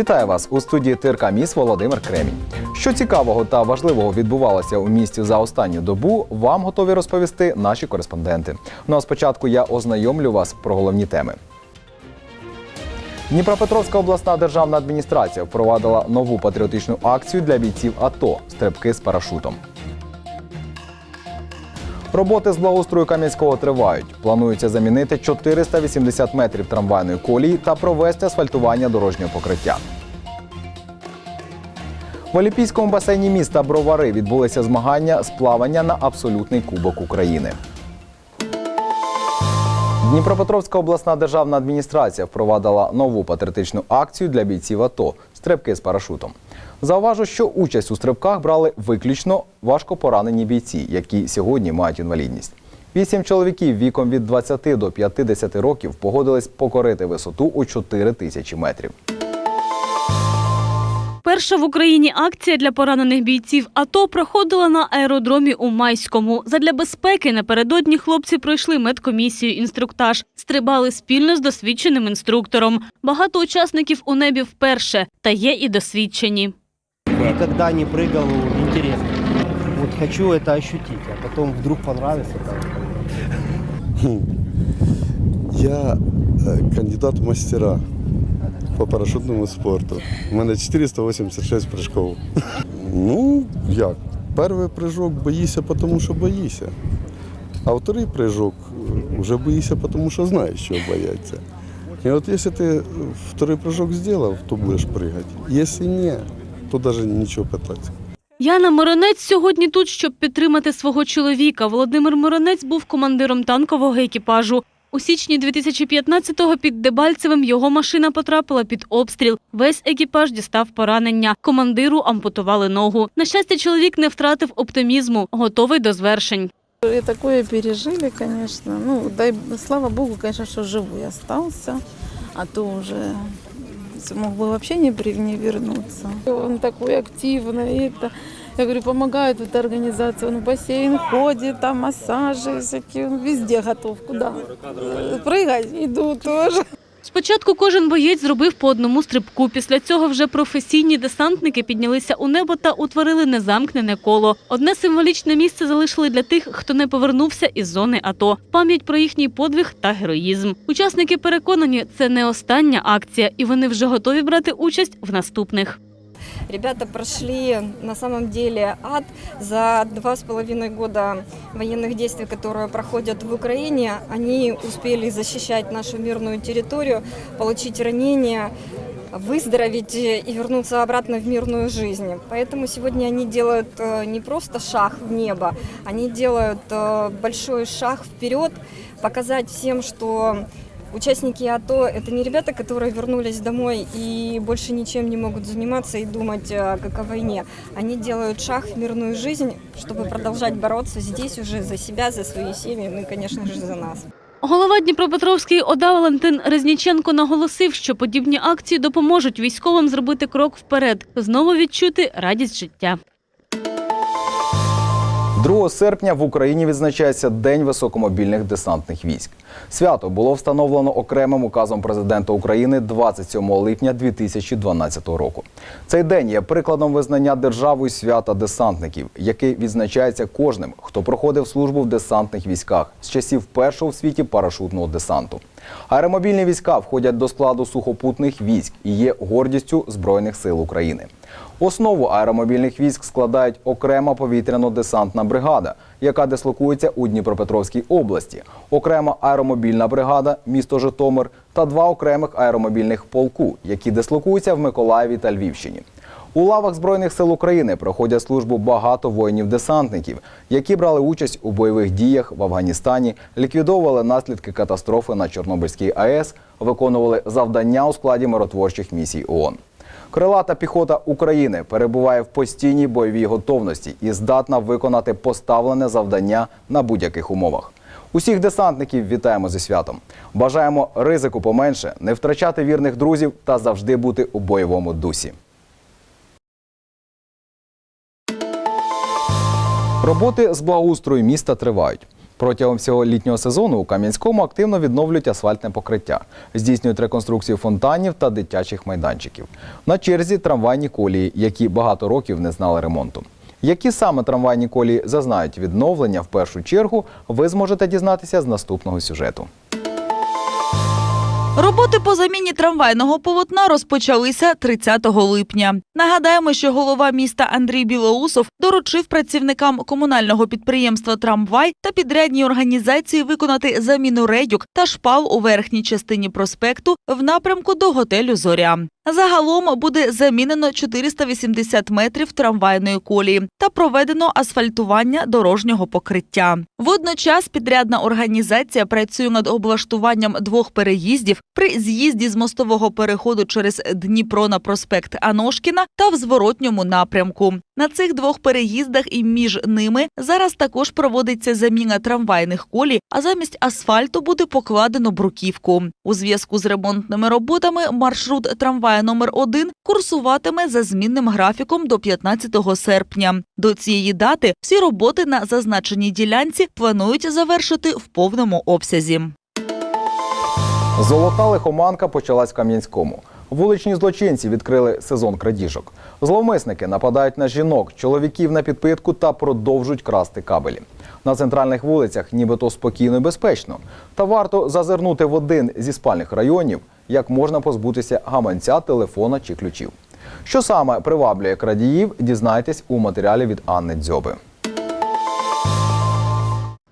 Вітаю вас у студії ТРК Міс Володимир Кремінь. Що цікавого та важливого відбувалося у місті за останню добу, вам готові розповісти наші кореспонденти. Ну а спочатку я ознайомлю вас про головні теми. Дніпропетровська обласна державна адміністрація впровадила нову патріотичну акцію для бійців АТО стрибки з парашутом. Роботи з благоустрою Кам'янського тривають. Планується замінити 480 метрів трамвайної колії та провести асфальтування дорожнього покриття. В Олімпійському басейні міста Бровари відбулися змагання з плавання на абсолютний кубок України. Дніпропетровська обласна державна адміністрація впровадила нову патріотичну акцію для бійців АТО стрибки з парашутом. Зауважу, що участь у стрибках брали виключно важко поранені бійці, які сьогодні мають інвалідність. Вісім чоловіків віком від 20 до 50 років погодились покорити висоту у 4 тисячі метрів. Перша в Україні акція для поранених бійців АТО проходила на аеродромі у Майському. Задля безпеки напередодні хлопці пройшли медкомісію інструктаж, стрибали спільно з досвідченим інструктором. Багато учасників у небі вперше, та є і досвідчені. Никогда не прыгал, интересно. Вот хочу это ощутить, а потом вдруг понравится. там. Я е, кандидат в мастера по парашютному спорту. У мене 486 прыжков. Ну, як? Перший прыжок боїшся, тому що боїшся. А вторий прыжок е, вже боїшся, тому що знаєш, що бояться. І от якщо ти второй прыжок зробив, то будеш пригати. Якщо ні, то навіть нічого питати. Яна Моронець сьогодні тут, щоб підтримати свого чоловіка. Володимир Моронець був командиром танкового екіпажу. У січні 2015-го під Дебальцевим його машина потрапила під обстріл. Весь екіпаж дістав поранення. Командиру ампутували ногу. На щастя, чоловік не втратив оптимізму, готовий до звершень. И такое пережили, конечно. Ну, дай, слава богу, конечно, что живой остался, а то уже мог бы вообще не, при- не вернуться. Он такой активный, и это, я говорю, помогает эта организация, он в бассейн ходит, там массажи всякие, он везде готов, куда Э, прыгать, иду тоже. Спочатку кожен боєць зробив по одному стрибку. Після цього вже професійні десантники піднялися у небо та утворили незамкнене коло. Одне символічне місце залишили для тих, хто не повернувся із зони АТО. Пам'ять про їхній подвиг та героїзм. Учасники переконані, це не остання акція, і вони вже готові брати участь в наступних. Ребята прошли на самом деле ад за два с половиной года военных действий, которые проходят в Украине. Они успели защищать нашу мирную территорию, получить ранения, выздороветь и вернуться обратно в мирную жизнь. Поэтому сегодня они делают э, не просто шаг в небо, они делают э, большой шаг вперед, показать всем, что Участники АТО – это не ребята, которые вернулись домой и больше ничем не могут заниматься и думать э, как о войне. Они делают шаг в мирную жизнь, чтобы продолжать бороться здесь уже за себя, за свои семьи, ну и, конечно же, за нас. Голова Дніпропетровської ОДА Валентин Резніченко наголосив, що подібні акції допоможуть військовим зробити крок вперед, знову відчути радість життя. 2 серпня в Україні відзначається День високомобільних десантних військ. Свято було встановлено окремим указом президента України 27 липня 2012 року. Цей день є прикладом визнання державою свята десантників, який відзначається кожним, хто проходив службу в десантних військах з часів першого в світі парашутного десанту. Аеромобільні війська входять до складу сухопутних військ і є гордістю Збройних сил України. Основу аеромобільних військ складають окрема повітряно-десантна бригада, яка дислокується у Дніпропетровській області, окрема аеромобільна бригада, місто Житомир та два окремих аеромобільних полку, які дислокуються в Миколаєві та Львівщині. У лавах Збройних сил України проходять службу багато воїнів-десантників, які брали участь у бойових діях в Афганістані, ліквідовували наслідки катастрофи на Чорнобильській АЕС, виконували завдання у складі миротворчих місій ООН. Крилата піхота України перебуває в постійній бойовій готовності і здатна виконати поставлене завдання на будь-яких умовах. Усіх десантників вітаємо зі святом. Бажаємо ризику поменше, не втрачати вірних друзів та завжди бути у бойовому дусі. Роботи з благоустрою міста тривають. Протягом всього літнього сезону у Кам'янському активно відновлюють асфальтне покриття, здійснюють реконструкцію фонтанів та дитячих майданчиків. На черзі трамвайні колії, які багато років не знали ремонту. Які саме трамвайні колії зазнають відновлення в першу чергу, ви зможете дізнатися з наступного сюжету. Роботи по заміні трамвайного полотна розпочалися 30 липня. Нагадаємо, що голова міста Андрій Білоусов доручив працівникам комунального підприємства Трамвай та підрядній організації виконати заміну рейдюк та шпал у верхній частині проспекту в напрямку до готелю Зоря. Загалом буде замінено 480 метрів трамвайної колії та проведено асфальтування дорожнього покриття. Водночас підрядна організація працює над облаштуванням двох переїздів при з'їзді з мостового переходу через Дніпро на проспект Аношкіна та в зворотньому напрямку. На цих двох переїздах і між ними зараз також проводиться заміна трамвайних колій, а замість асфальту буде покладено бруківку. У зв'язку з ремонтними роботами маршрут трамвая номер 1 курсуватиме за змінним графіком до 15 серпня. До цієї дати всі роботи на зазначеній ділянці планують завершити в повному обсязі. Золота лихоманка почалась в Кам'янському. Вуличні злочинці відкрили сезон крадіжок. Зловмисники нападають на жінок, чоловіків на підпитку та продовжують красти кабелі. На центральних вулицях нібито спокійно і безпечно. Та варто зазирнути в один зі спальних районів, як можна позбутися гаманця, телефона чи ключів. Що саме приваблює крадіїв, дізнайтесь у матеріалі від Анни Дзьоби.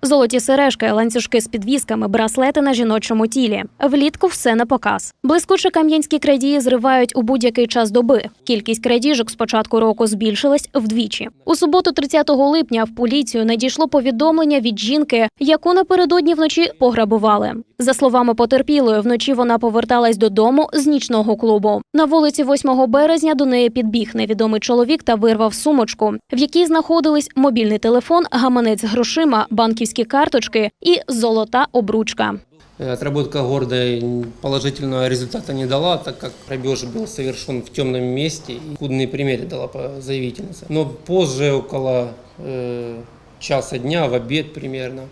Золоті сережки, ланцюжки з підвісками, браслети на жіночому тілі. Влітку все на показ. Блискуче кам'янські крадії зривають у будь-який час доби. Кількість крадіжок з початку року збільшилась вдвічі. У суботу, 30 липня, в поліцію надійшло повідомлення від жінки, яку напередодні вночі пограбували. За словами потерпілої, вночі вона поверталась додому з нічного клубу. На вулиці 8 березня до неї підбіг невідомий чоловік та вирвав сумочку, в якій знаходились мобільний телефон, гаманець грошима, банківські карточки і золота обручка. Э, Отработка города положительного результата не дала, так как грабеж был совершен в темном месте и худные приметы дала по- заявительница. Но позже, около э, часа дня, в обед примерно,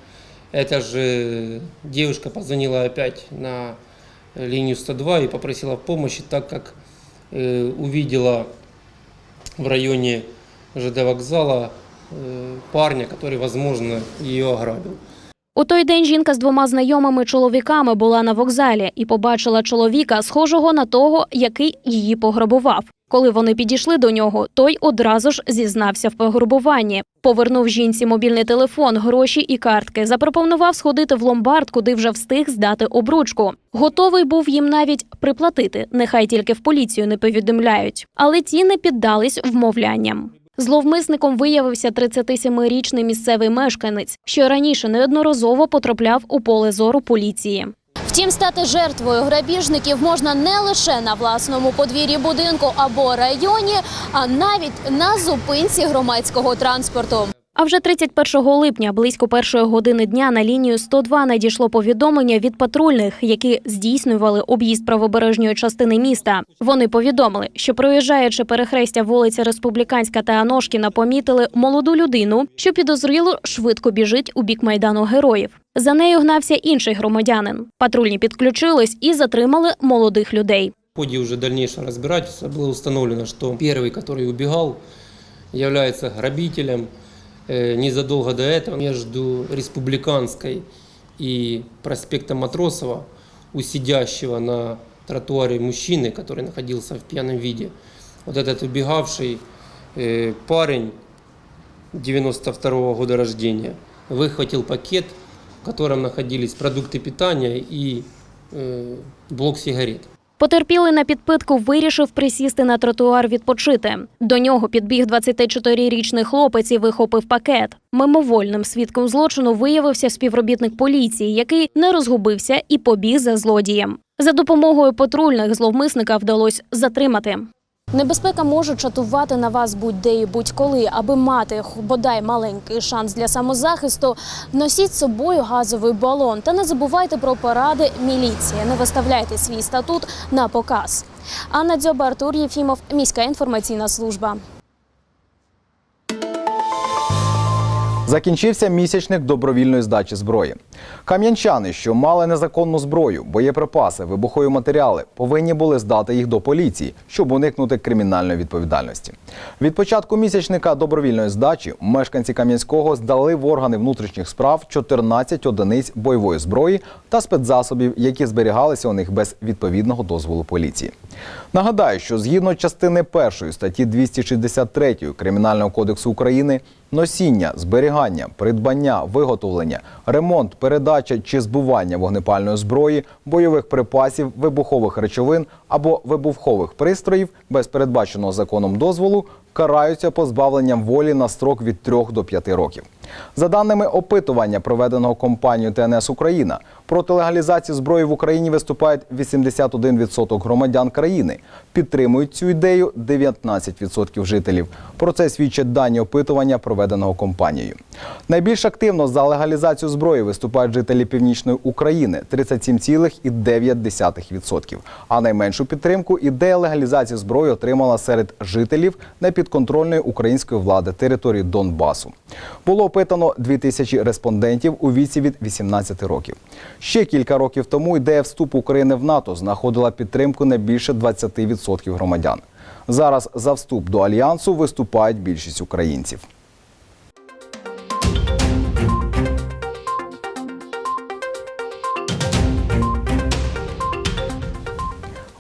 эта же девушка позвонила опять на линию 102 и попросила помощи, так как э, увидела в районе ЖД вокзала э, парня, который, возможно, ее ограбил. У той день жінка з двома знайомими чоловіками була на вокзалі і побачила чоловіка, схожого на того, який її пограбував. Коли вони підійшли до нього, той одразу ж зізнався в пограбуванні. Повернув жінці мобільний телефон, гроші і картки. Запропонував сходити в ломбард, куди вже встиг здати обручку. Готовий був їм навіть приплатити, нехай тільки в поліцію не повідомляють. Але ті не піддались вмовлянням. Зловмисником виявився 37-річний місцевий мешканець, що раніше неодноразово потрапляв у поле зору поліції. Втім, стати жертвою грабіжників можна не лише на власному подвір'ї будинку або районі, а навіть на зупинці громадського транспорту. А вже 31 липня, близько першої години дня, на лінію 102 надійшло повідомлення від патрульних, які здійснювали об'їзд правобережної частини міста. Вони повідомили, що проїжджаючи перехрестя вулиці Республіканська та Аношкіна, помітили молоду людину, що підозріло швидко біжить у бік майдану героїв. За нею гнався інший громадянин. Патрульні підключились і затримали молодих людей. В ходе уже дальнейшего разбирательства было установлено, что первый, который убегал, является грабителем. Э, Незадолго до этого между Республиканской и проспектом Матросова у сидящего на тротуаре мужчины, который находился в пьяном виде, вот этот убегавший э, парень 92 года рождения выхватил пакет, в котором находились продукты питания и э, блок сигарет. Потерпілий на підпитку вирішив присісти на тротуар відпочити. До нього підбіг 24-річний хлопець і вихопив пакет. Мимовольним свідком злочину виявився співробітник поліції, який не розгубився і побіг за злодієм. За допомогою патрульних зловмисника вдалося затримати. Небезпека може чатувати на вас будь-де і будь-коли. Аби мати бодай маленький шанс для самозахисту, носіть з собою газовий балон та не забувайте про поради міліції. Не виставляйте свій статут на показ. Анна Дзьоба, Артур Єфімов, міська інформаційна служба. Закінчився місячник добровільної здачі зброї. Кам'янчани, що мали незаконну зброю, боєприпаси, вибухові матеріали, повинні були здати їх до поліції, щоб уникнути кримінальної відповідальності. Від початку місячника добровільної здачі мешканці Кам'янського здали в органи внутрішніх справ 14 одиниць бойової зброї та спецзасобів, які зберігалися у них без відповідного дозволу поліції. Нагадаю, що згідно частини 1 статті 263 Кримінального кодексу України носіння, зберігання, придбання, виготовлення, ремонт, передача чи збування вогнепальної зброї, бойових припасів, вибухових речовин або вибухових пристроїв без передбаченого законом дозволу караються позбавленням волі на строк від 3 до 5 років. За даними опитування, проведеного компанією ТНС Україна, проти легалізації зброї в Україні виступають 81% громадян країни. Підтримують цю ідею 19% жителів. Про це свідчать дані опитування, проведеного компанією. Найбільш активно за легалізацію зброї виступають жителі північної України 37,9%. А найменшу підтримку ідея легалізації зброї отримала серед жителів непідконтрольної української влади території Донбасу. Було опитано 2000 респондентів у віці від 18 років. Ще кілька років тому ідея вступу України в НАТО знаходила підтримку не більше 20% громадян. Зараз за вступ до альянсу виступають більшість українців.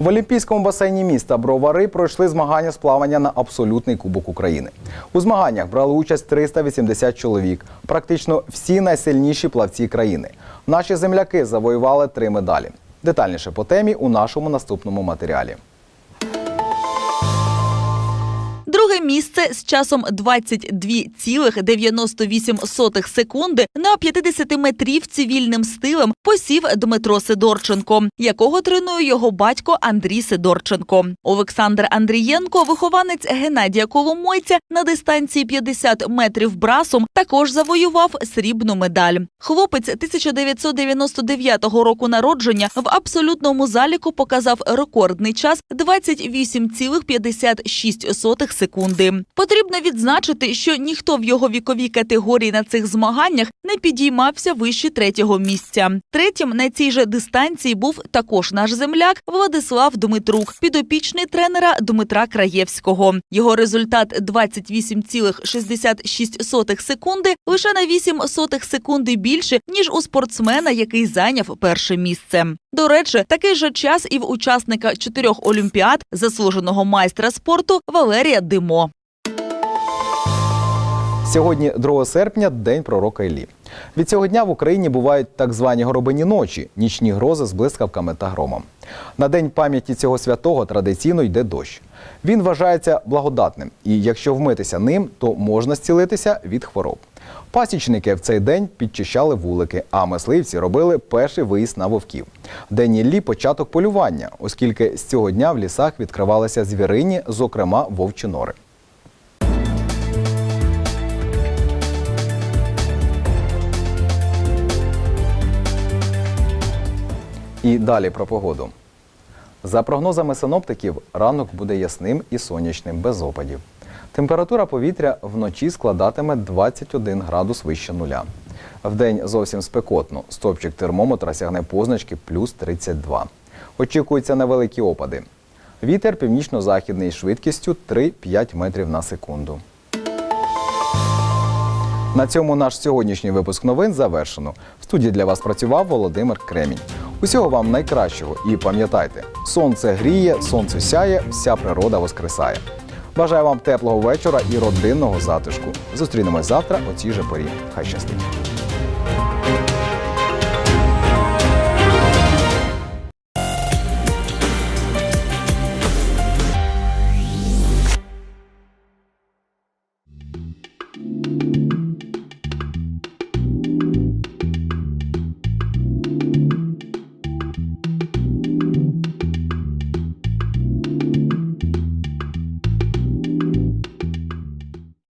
В Олімпійському басейні міста Бровари пройшли змагання з плавання на абсолютний кубок України. У змаганнях брали участь 380 чоловік, практично всі найсильніші плавці країни. Наші земляки завоювали три медалі. Детальніше по темі у нашому наступному матеріалі. Друге місце з часом 22,98 секунди на 50-метрівці вільним стилем посів Дмитро Сидорченко, якого тренує його батько Андрій Сидорченко. Олександр Андрієнко, вихованець Геннадія Коломойця на дистанції 50 метрів брасом, також завоював срібну медаль. Хлопець 1999 року народження в абсолютному заліку показав рекордний час 28,56 секунди. Потрібно відзначити, що ніхто в його віковій категорії на цих змаганнях не підіймався вище третього місця. Третім на цій же дистанції був також наш земляк Владислав Дмитрук, підопічний тренера Дмитра Краєвського. Його результат 28,66 секунди лише на 8 сотих секунди більше ніж у спортсмена, який зайняв перше місце. До речі, такий же час і в учасника чотирьох олімпіад, заслуженого майстра спорту Валерія Димо. Сьогодні, 2 серпня, день пророка Іллі. Від цього дня в Україні бувають так звані горобині ночі, нічні грози з блискавками та громом. На день пам'яті цього святого традиційно йде дощ. Він вважається благодатним, і якщо вмитися ним, то можна зцілитися від хвороб. Пасічники в цей день підчищали вулики, а мисливці робили перший виїзд на вовків. День Іллі – початок полювання, оскільки з цього дня в лісах відкривалися звірині, зокрема вовчі нори. І далі про погоду. За прогнозами синоптиків, ранок буде ясним і сонячним, без опадів. Температура повітря вночі складатиме 21 градус вище нуля. Вдень зовсім спекотно. Стопчик термометра сягне позначки плюс 32. Очікуються невеликі опади. Вітер північно-західний швидкістю 3-5 метрів на секунду. На цьому наш сьогоднішній випуск новин завершено. В студії для вас працював Володимир Кремінь. Усього вам найкращого і пам'ятайте, сонце гріє, сонце сяє, вся природа воскресає. Бажаю вам теплого вечора і родинного затишку. Зустрінемось завтра о цій же порі. Хай щастить!